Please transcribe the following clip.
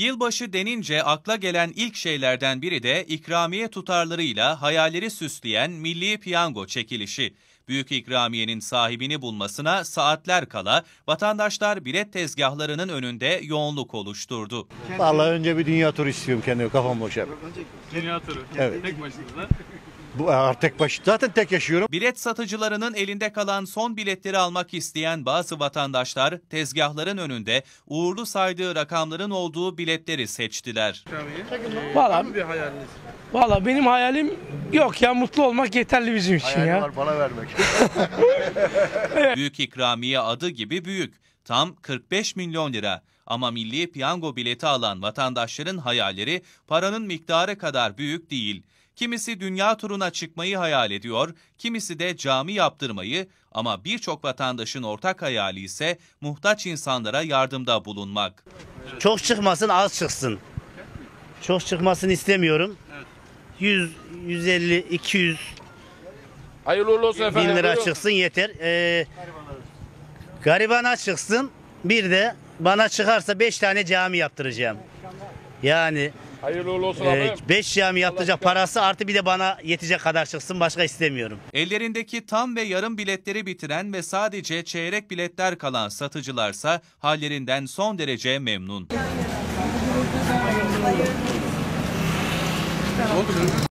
Yılbaşı denince akla gelen ilk şeylerden biri de ikramiye tutarlarıyla hayalleri süsleyen milli piyango çekilişi. Büyük ikramiyenin sahibini bulmasına saatler kala vatandaşlar bilet tezgahlarının önünde yoğunluk oluşturdu. Vallahi önce bir dünya turu istiyorum kendime kafam boş hep. Dünya turu. Evet. Tek başınıza. Bu artık tek baş zaten tek yaşıyorum. Bilet satıcılarının elinde kalan son biletleri almak isteyen bazı vatandaşlar tezgahların önünde uğurlu saydığı rakamların olduğu biletleri seçtiler. Valla valla benim hayalim yok ya mutlu olmak yeterli bizim için Hayali ya. var bana vermek. Büyük ikramiye adı gibi büyük. Tam 45 milyon lira. Ama milli piyango bileti alan vatandaşların hayalleri paranın miktarı kadar büyük değil. Kimisi dünya turuna çıkmayı hayal ediyor, kimisi de cami yaptırmayı ama birçok vatandaşın ortak hayali ise muhtaç insanlara yardımda bulunmak. Çok çıkmasın az çıksın. Çok çıkmasını istemiyorum. 100, 150, 200 Hayırlı uğurlu olsun bin efendim. lira Buyurun. çıksın yeter. Ee, garibana çıksın. Bir de bana çıkarsa 5 tane cami yaptıracağım. Yani Hayırlı uğurlu olsun 5 cami yaptıracak parası artı bir de bana yetecek kadar çıksın. Başka istemiyorum. Ellerindeki tam ve yarım biletleri bitiren ve sadece çeyrek biletler kalan satıcılarsa hallerinden son derece memnun.